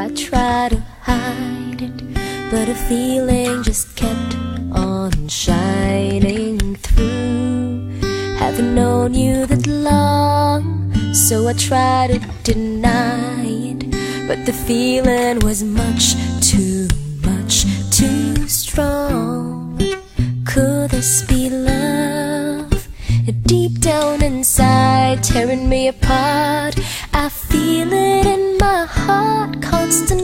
I tried to hide it. But a feeling just kept on shining through. Haven't known you that long, so I tried to deny it. But the feeling was much too much too strong. Could this be love? Deep down inside, tearing me apart. I feel it in my heart constantly.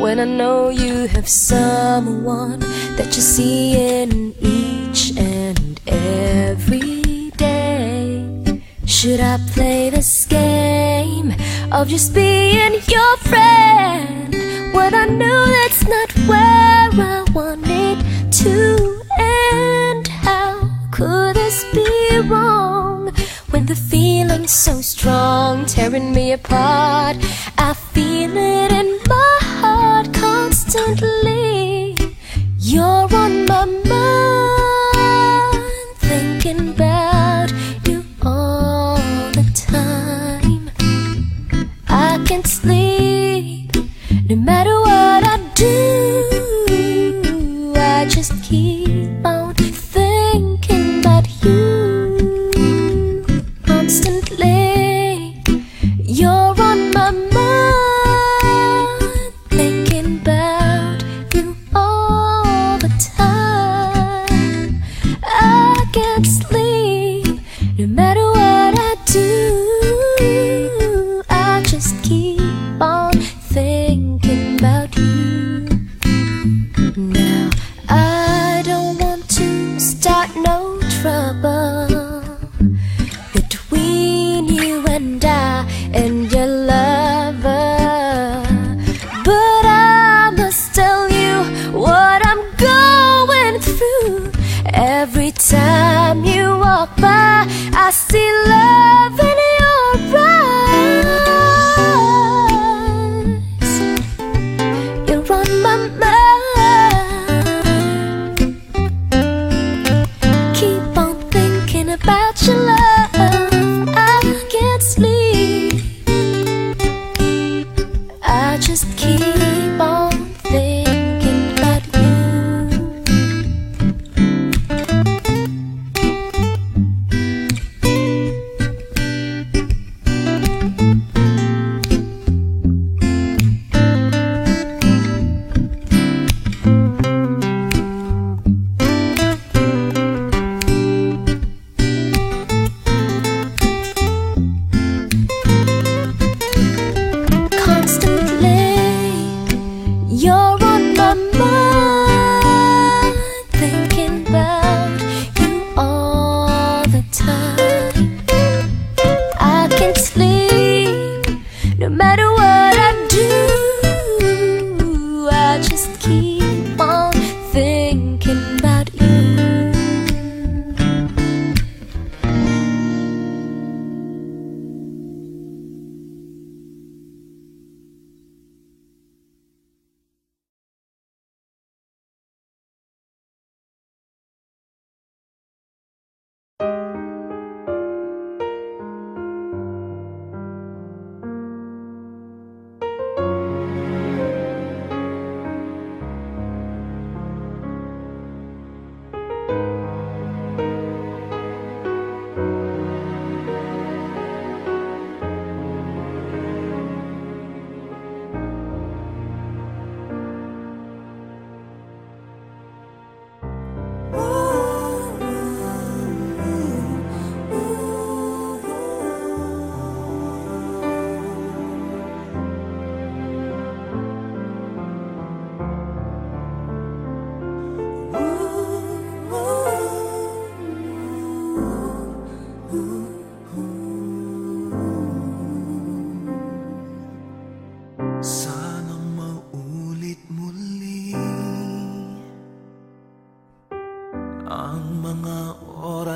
When I know you have someone that you see in each and every day? Should I play this game of just being your friend when I know that's not where I want it to end? How could this be wrong when the feeling's so strong, tearing me apart? I feel it constantly. Trouble between you and I and your lover. But I must tell you what I'm going through. Every time you walk by, I see love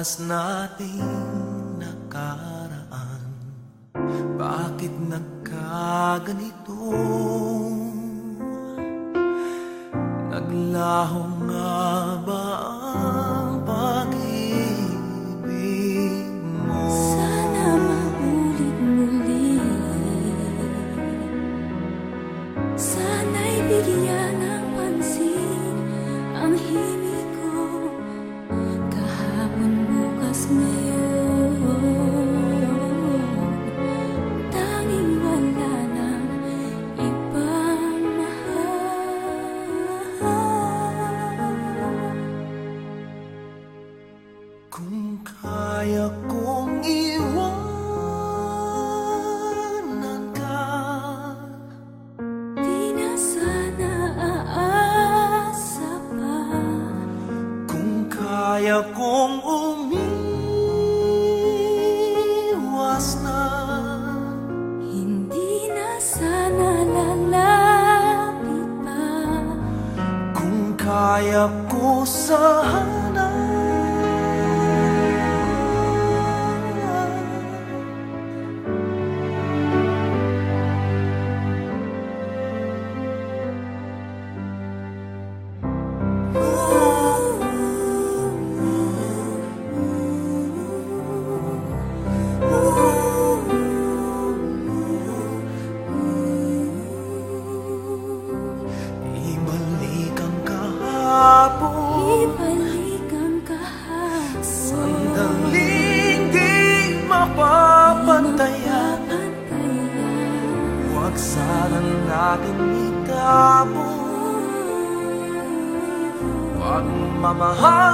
oras nating nakaraan Bakit nagkaganito? Naglaho nga kaya kong iwanan ka. Di na sana aasa pa. Kung kaya kong umiwas na. Hindi sana lalapit pa. Kung kaya ko sa aking itabo Pagmamahal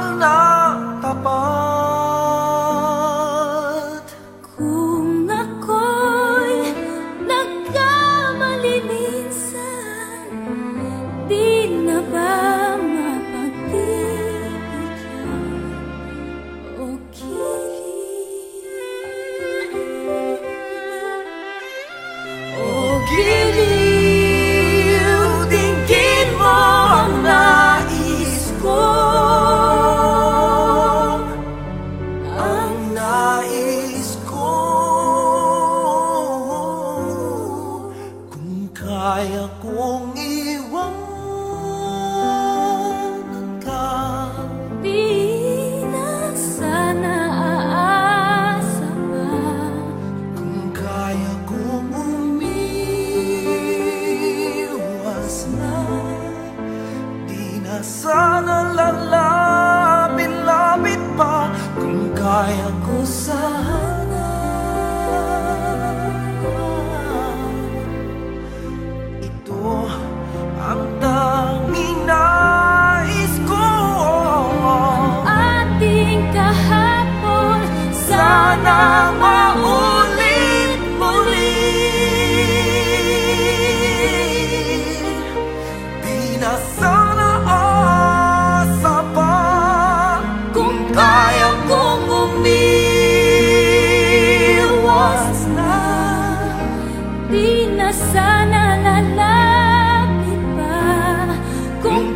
sun.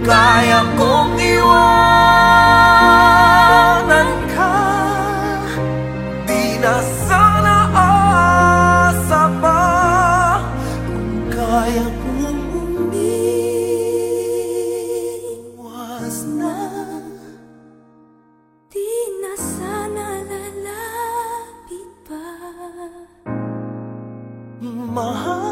kaya kong iwanan ka. Di na sana asa pa. Kung kaya kong umiwas na. Di na sana lalapit pa. Mahal